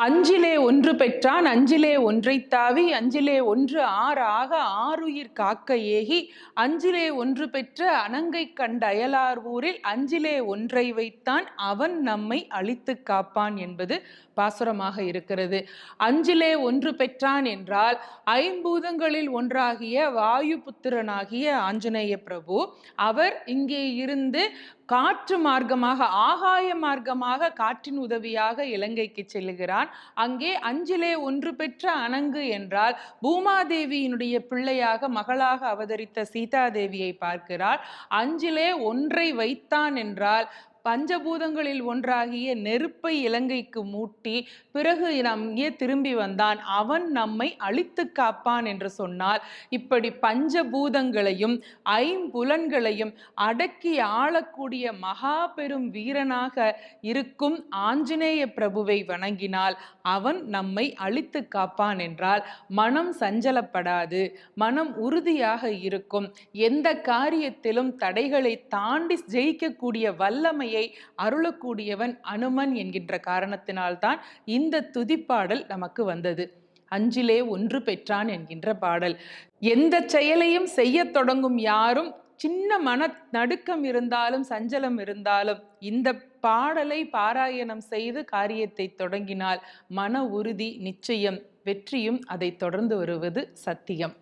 அஞ்சிலே ஒன்று பெற்றான் அஞ்சிலே ஒன்றைத் தாவி அஞ்சிலே ஒன்று ஆறாக ஆறுயிர் காக்க ஏகி அஞ்சிலே ஒன்று பெற்ற அனங்கை கண்ட அயலார் ஊரில் அஞ்சிலே ஒன்றை வைத்தான் அவன் நம்மை அழித்து காப்பான் என்பது பாசுரமாக இருக்கிறது. அஞ்சிலே ஒன்று பெற்றான் என்றால் ஐம்பூதங்களில் ஒன்றாகிய வாயு புத்திரனாகிய ஆஞ்சநேய பிரபு அவர் இங்கே இருந்து காற்று மார்க்கமாக ஆகாய மார்க்கமாக காற்றின் உதவியாக இலங்கைக்கு செல்லுகிறான் அங்கே அஞ்சிலே ஒன்று பெற்ற அணங்கு என்றால் பூமாதேவியினுடைய பிள்ளையாக மகளாக அவதரித்த சீதாதேவியை பார்க்கிறார். அஞ்சிலே ஒன்றை வைத்தான் என்றால் பஞ்சபூதங்களில் ஒன்றாகிய நெருப்பை இலங்கைக்கு மூட்டி பிறகு இங்கே திரும்பி வந்தான். அவன் நம்மை அழித்து காப்பான் என்று சொன்னால் இப்படி பஞ்சபூதங்களையும் ஐம்புலன்களையும் அடக்கி ஆளக்கூடிய மகா பெரும் வீரனாக இருக்கும் ஆஞ்சநேய பிரபுவை வணங்கினால் அவன் நம்மை அழித்து காப்பான் என்றால் மனம் சஞ்சலப்படாது மனம் உறுதியாக இருக்கும். எந்த காரியத்திலும் தடைகளை தாண்டி ஜெயிக்கக்கூடிய வல்லமை உண்மையை அருளக்கூடியவன் அனுமன் என்கின்ற காரணத்தினால்தான் இந்த துதிப்பாடல் நமக்கு வந்தது. அஞ்சிலே ஒன்று பெற்றான் என்கின்ற பாடல். எந்த செயலையும் செய்ய தொடங்கும் யாரும் சின்ன மன நடுக்கம் இருந்தாலும் சஞ்சலம் இருந்தாலும் இந்த பாடலை பாராயணம் செய்து காரியத்தை தொடங்கினால் மன உறுதி நிச்சயம் வெற்றியும் அதை தொடர்ந்து வருவது சத்தியம்.